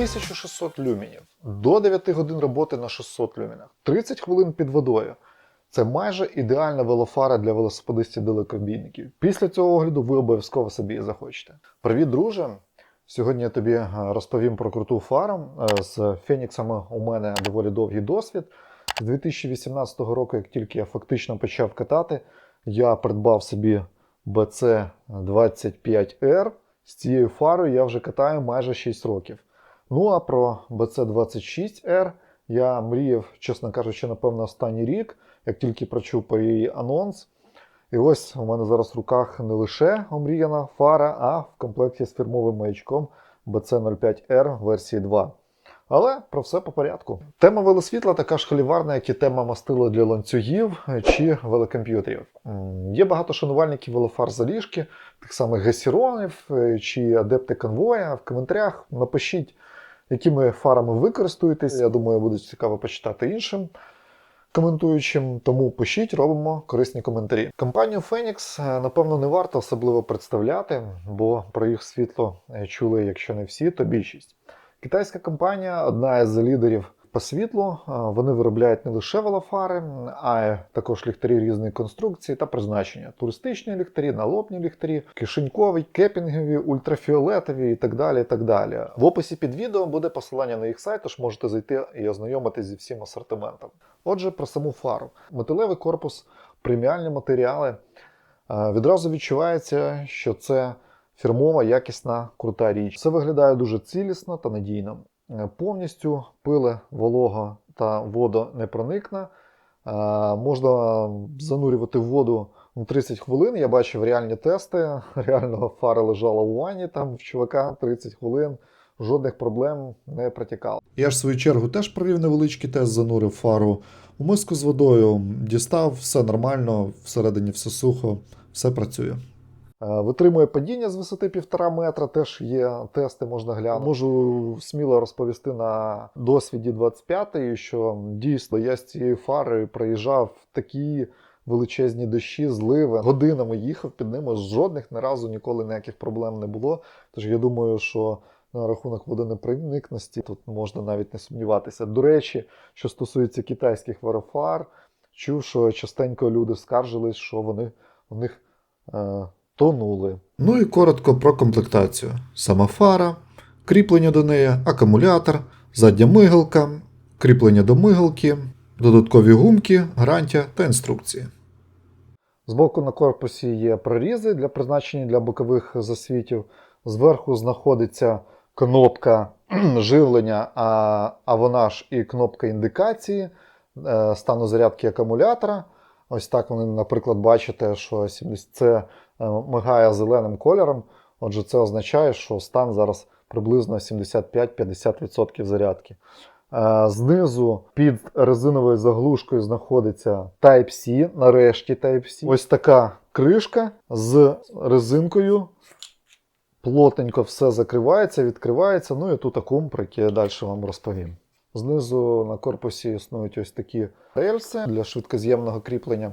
1600 люмінів, до 9 годин роботи на 600 люмінах, 30 хвилин під водою. Це майже ідеальна велофара для велосипедистів-далекобійників. Після цього огляду ви обов'язково собі її захочете. Привіт, друже! Сьогодні я тобі е, розповім про круту фару. Е, З Феніксами у мене доволі довгий досвід. З 2018 року, як тільки я фактично почав катати, я придбав собі BC25R. З цією фарою я вже катаю майже 6 років. Ну а про BC26R я мріяв, чесно кажучи, напевно, останній рік, як тільки прочув про її анонс. І ось у мене зараз в руках не лише омріяна фара, а в комплекті з фірмовим маячком BC05R версії 2. Але про все по порядку. Тема велосвітла така ж холіварна, як і тема мастила для ланцюгів чи велокомп'ютерів. Є багато шанувальників велофар заліжки, тих самих гасіронів е, чи адепти конвоя. В коментарях напишіть, якими фарами ви користуєтесь. Я думаю, буде цікаво почитати іншим коментуючим. Тому пишіть, робимо корисні коментарі. Компанію Phoenix, е, напевно, не варто особливо представляти, бо про їх світло е, чули, якщо не всі, то більшість. Китайська компанія одна із лідерів по світлу. Е, Вони виробляють не лише велофари, а також ліхтарі різної конструкції та призначення: туристичні ліхтарі, налобні ліхтарі, кишенькові, кепінгові, ультрафіолетові і так далі. і так далі. В описі під відео буде посилання на їх сайт, тож можете зайти і ознайомитись зі всім асортиментом. Отже, про саму фару. Металевий корпус, преміальні матеріали. Е, Відразу відчувається, що це фірмова, якісна, крута річ. Все виглядає дуже цілісно та надійно. Е, Повністю пиле, волога та вода не проникне. Е, Можна занурювати в воду ну, 30 хвилин. Я бачив реальні тести. Реально фара лежала у ванні, там в чувака 30 хвилин. Жодних проблем не протікало. Я ж в свою чергу теж провів невеличкий тест, занурив фару у миску з водою, дістав, все нормально, всередині все сухо, все працює. Е, Витримує падіння з висоти півтора метра, теж є тести, можна глянути. Можу сміло розповісти на досвіді 25-ї, що дійсно я з цією фарою проїжджав такі величезні дощі, зливи. Годинами їхав під ними, жодних ні разу ніколи ніяких проблем не було. Тож я думаю, що на рахунок водонепроникності тут можна навіть не сумніватися. До речі, що стосується китайських варофар, чув, що частенько люди скаржились, що вони у них е, тонули. Ну і коротко про комплектацію: сама фара, кріплення до неї, акумулятор, задня мигалка, кріплення до мигалки, додаткові гумки, грантя та інструкції. Збоку на корпусі є прорізи для призначення для бокових засвітів. Зверху знаходиться кнопка живлення, а, а вона ж і кнопка індикації е, стану зарядки акумулятора. Ось так вони, наприклад, бачите, що 70 це е, мигає зеленим кольором. Отже, це означає, що стан зараз приблизно 75-50% зарядки. Е, Знизу під резиновою заглушкою знаходиться Type-C, нарешті Type-C. Ось така кришка з резинкою. Плотненько все закривається, відкривається. Ну і тут акум, про який я далі вам розповім. Знизу на корпусі існують ось такі рельси для швидкоз'ємного кріплення,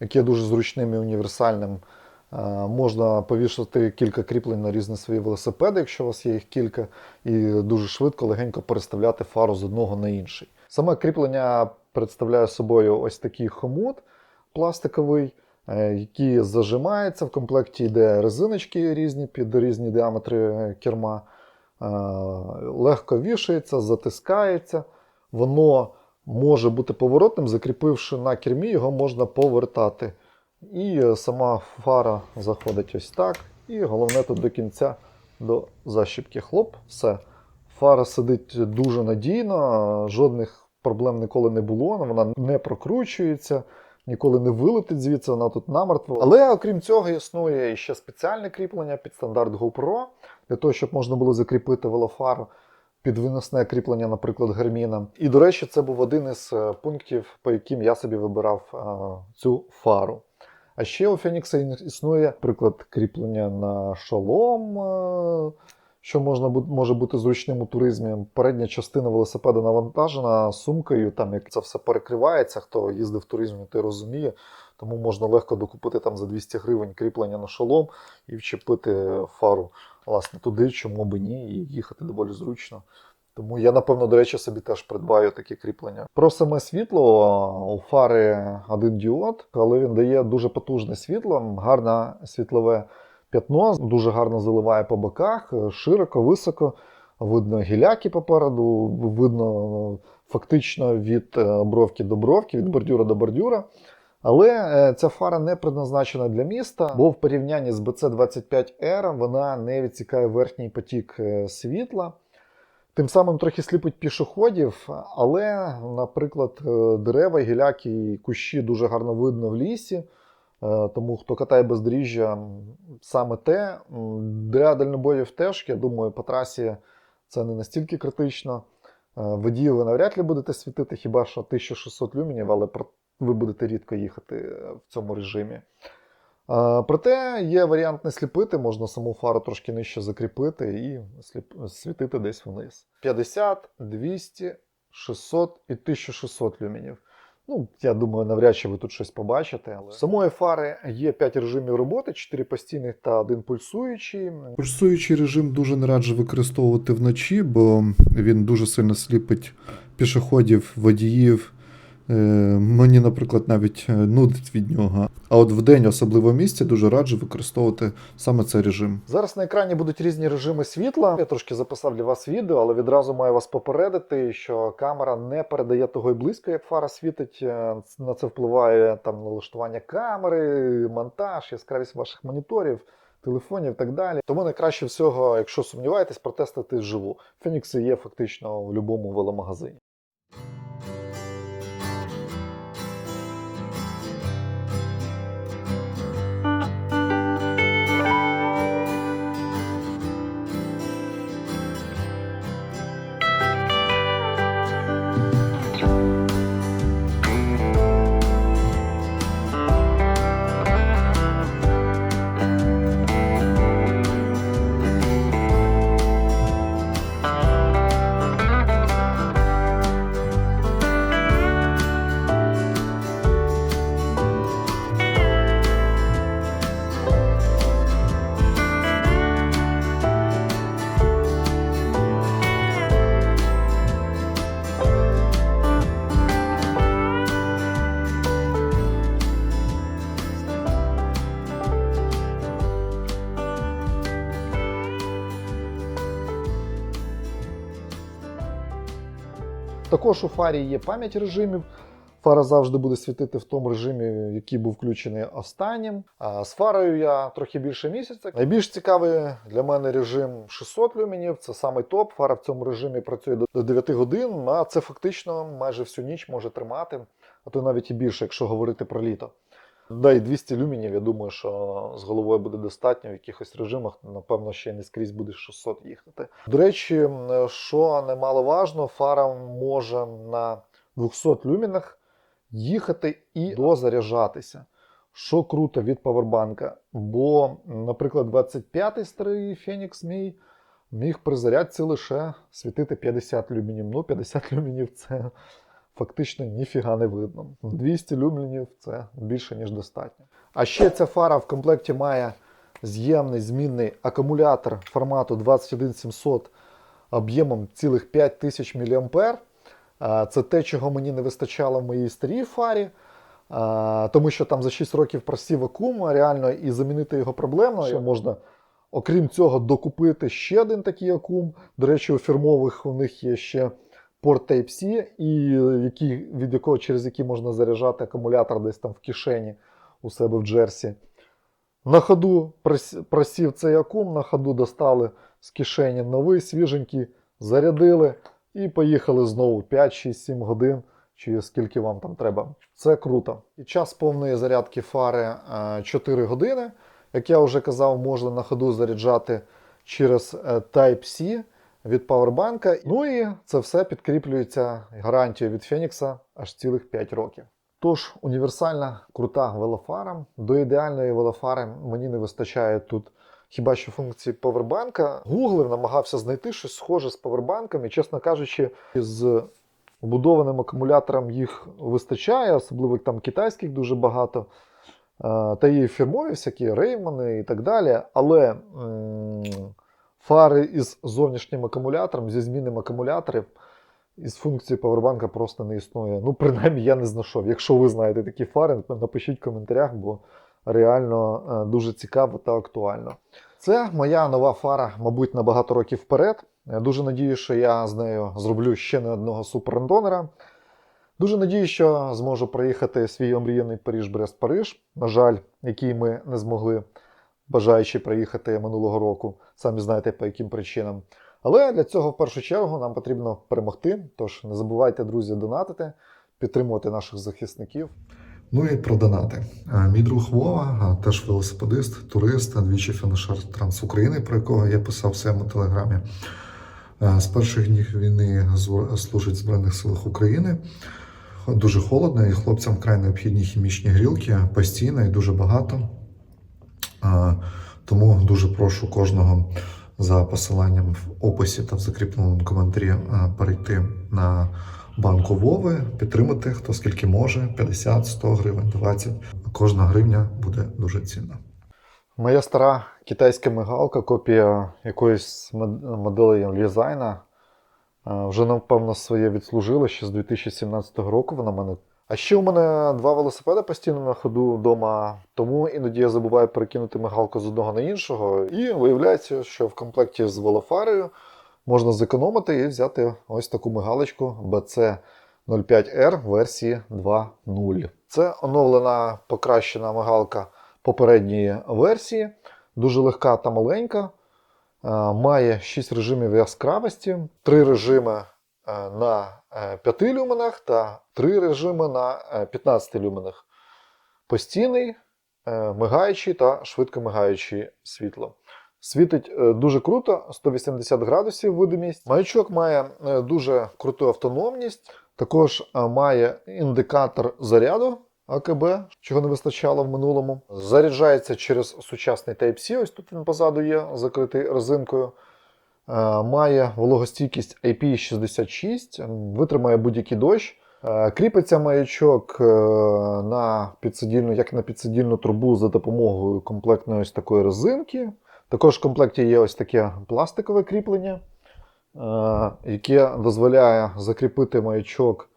які є дуже зручним і універсальним. Е, Можна повішати кілька кріплень на різні свої велосипеди, якщо у вас є їх кілька, і дуже швидко, легенько переставляти фару з одного на інший. Саме кріплення представляє собою ось такий хомут пластиковий, е, який зажимається. В комплекті йде резиночки різні під різні діаметри керма. Е, Легко вішається, затискається. Воно може бути поворотним, закріпивши на кермі, його можна повертати. І е, сама фара заходить ось так. І головне тут до кінця до защіпки. Хлоп, все. Фара сидить дуже надійно, жодних проблем ніколи не було, вона не прокручується, ніколи не вилетить звідси, вона тут намертво. Але окрім цього, існує ще спеціальне кріплення під стандарт GoPro, для того, щоб можна було закріпити велофару під виносне кріплення, наприклад, Гарміна. І, до речі, це був один із е, пунктів, по яким я собі вибирав е, цю фару. А ще у Фенікса існує, наприклад, кріплення на шолом, е, що можна може бути зручним у туризмі. Передня частина велосипеда навантажена сумкою, там як це все перекривається. Хто їздив в туризмі, той розуміє. Тому можна легко докупити там за 200 гривень кріплення на шолом і вчепити фару власне туди, чому би ні, і їхати доволі зручно Тому я, напевно, до речі, собі теж придбаю такі кріплення. Про саме світло у фари один діод, але він дає дуже потужне світло, гарне світлове п'ятно, дуже гарно заливає по боках, широко, високо. Видно гіляки попереду, видно фактично від е, бровки до бровки, від бордюра до бордюра. Але е, ця фара не предназначена для міста, бо в порівнянні з BC25R вона не відсікає верхній потік е, світла. Тим самим трохи сліпить пішоходів, але, наприклад, е, дерева, гіляки і кущі дуже гарно видно в лісі. Е, Тому хто катає бездоріжжя, саме те. Для дальнобоїв теж, я думаю, по трасі це не настільки критично. Е, Водію ви навряд ли будете світити, хіба що 1600 люмінів, але ви будете рідко їхати в цьому режимі. Е, Проте є варіант не сліпити, можна саму фару трошки нижче закріпити і світити десь вниз. 50, 200, 600 і 1600 люмінів. Ну, я думаю, навряд чи ви тут щось побачите. Але... Самої фари є 5 режимів роботи: 4 постійних та 1 пульсуючий. Пульсуючий режим дуже не раджу використовувати вночі, бо він дуже сильно сліпить пішоходів, водіїв. Е, Мені, наприклад, навіть е, нудить від нього. А от вдень, особливо в місті, дуже раджу використовувати саме цей режим. Зараз на екрані будуть різні режими світла. Я трошки записав для вас відео, але відразу маю вас попередити, що камера не передає того й близько, як фара світить. Е, На це впливає там налаштування камери, монтаж, яскравість ваших моніторів. Телефонів і так далі. Тому найкраще всього, якщо сумніваєтесь, протестити вживу. Фенікси є фактично в будь-якому веломагазині. Також у фарі є пам'ять режимів. Фара завжди буде світити в тому режимі, який був включений останнім. А з фарою я трохи більше місяця. Найбільш цікавий для мене режим 600 люмінів. Це самий топ. Фара в цьому режимі працює до- до 9 годин, а це фактично майже всю ніч може тримати, а то навіть і більше, якщо говорити про літо. Да, і 200 люмінів, я думаю, що з головою буде достатньо в якихось режимах. Напевно, ще не скрізь буде 600 їхати. До речі, що немаловажно, фара може на 200 люмінах їхати і дозаряджатися. Що круто від павербанка. Бо, наприклад, 25-й старий Фенікс мій міг при зарядці лише світити 50 люмінів. Ну, 50 люмінів це фактично ніфіга не видно. 200 люмінів це більше, ніж достатньо. А ще ця фара в комплекті має з'ємний змінний акумулятор формату 21700 об'ємом цілих 5000 мА. Це те, чого мені не вистачало в моїй старій фарі. Тому що там за 6 років просів акум, реально, і замінити його проблемно. Що можна, окрім цього, докупити ще один такий акум. До речі, у фірмових у них є ще порт Type-C, і який, від якого, через який можна заряджати акумулятор десь там в кишені у себе в Джерсі. На ходу просів цей акум, на ходу достали з кишені новий, свіженький, зарядили і поїхали знову 5, 6, 7 годин, чи скільки вам там треба. Це круто. І час повної зарядки фари е, 4 години. Як я вже казав, можна на ходу заряджати через е, Type-C від павербанка. Ну і це все підкріплюється гарантією від Фенікса аж цілих 5 років. Тож універсальна крута велофара. До ідеальної велофари мені не вистачає тут хіба що функції павербанка. Гуглив, намагався знайти щось схоже з павербанком, і, чесно кажучи, з вбудованим акумулятором їх вистачає, особливо там китайських дуже багато. Е, Та є фірмові всякі реймани і так далі. Але м, фари із зовнішнім акумулятором, зі змінним акумуляторів, із функцією павербанка просто не існує. Ну, принаймні, я не знайшов. Якщо ви знаєте такі фари, напишіть в коментарях, бо реально е, дуже цікаво та актуально. Це моя нова фара, мабуть, на багато років вперед. Я дуже надію, що я з нею зроблю ще не одного суперрандонера. Дуже надію, що зможу проїхати свій омріяний Паріж-Брест-Париж, на жаль, який ми не змогли, бажаючи проїхати минулого року. Самі знаєте по яким причинам. Але для цього в першу чергу нам потрібно перемогти. Тож не забувайте, друзі, донатити, підтримувати наших захисників. Ну і про донати. Мій друг Вова, теж велосипедист, турист, двічі фінішер Трансукраїни, про якого я писав в своєму телеграмі. З перших днів війни служить в Збройних силах України. Дуже холодно, і хлопцям вкрай необхідні хімічні грілки постійно і дуже багато. Тому дуже прошу кожного за посиланням в описі та в закріпленому коментарі е, перейти на банку Вови, підтримати хто скільки може: 50, 100 гривень, 20. Кожна гривня буде дуже цінна. Моя стара китайська мигалка, копія якоїсь мод- моделі Лізайна. е, Вже, напевно, своє відслужила ще з 2017 року. Вона в мене. А ще у мене два велосипеди постійно на ходу вдома, тому іноді я забуваю перекинути мигалку з одного на іншого. І виявляється, що в комплекті з велофарою можна зекономити і взяти ось таку мигалочку BC 05R версії 2.0. Це оновлена покращена мигалка попередньої версії, дуже легка та маленька. Е, Має 6 режимів яскравості, 3 режими на е, 5 люменах та 3 режими на е, 15 люменах. Постійний, е, мигаючий та швидко мигаючий світло. Світить е, дуже круто, 180 градусів видимість. Маячок має е, дуже круту автономність, також е, має індикатор заряду АКБ, чого не вистачало в минулому. Заряджається через сучасний Type-C, ось тут він позаду є, закритий резинкою. Е, Має вологостійкість IP66, витримає будь-який дощ. Е, Кріпиться маячок е, на підсидільну, як на підсидільну трубу за допомогою комплектної ось такої резинки. Також в комплекті є ось таке пластикове кріплення, яке дозволяє закріпити маячок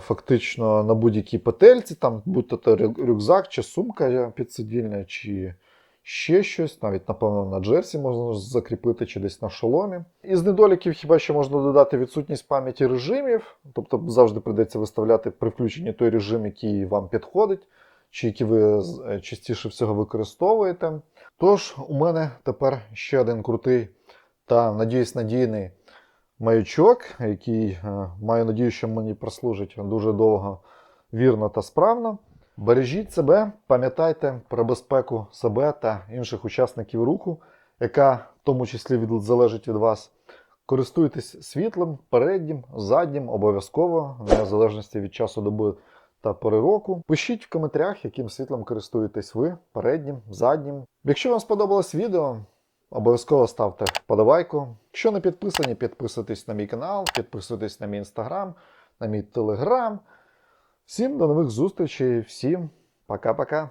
фактично на будь-якій петельці, там, будь-то рюкзак чи сумка підсидільна, чи ще щось, навіть, напевно, на джерсі можна закріпити чи десь на шоломі. Із недоліків хіба що можна додати відсутність пам'яті режимів, тобто завжди прийдеться виставляти при включенні той режим, який вам підходить, чи який ви е, частіше всього використовуєте. Тож, у мене тепер ще один крутий та, надіюсь, надійний маячок, який е, маю надію, що мені прослужить дуже довго, вірно та справно. Бережіть себе, пам'ятайте про безпеку себе та інших учасників руху, яка в тому числі від, залежить від вас. Користуйтесь світлом, переднім, заднім, обов'язково, в незалежності від часу доби та пори року. Пишіть в коментарях, яким світлом користуєтесь ви, переднім, заднім. Якщо вам сподобалось відео, обов'язково ставте вподобайку. Якщо не підписані, підписуйтесь на мій канал, підписуйтесь на мій інстаграм, на мій телеграм. Всім до нових зустрічей, всім пока-пока.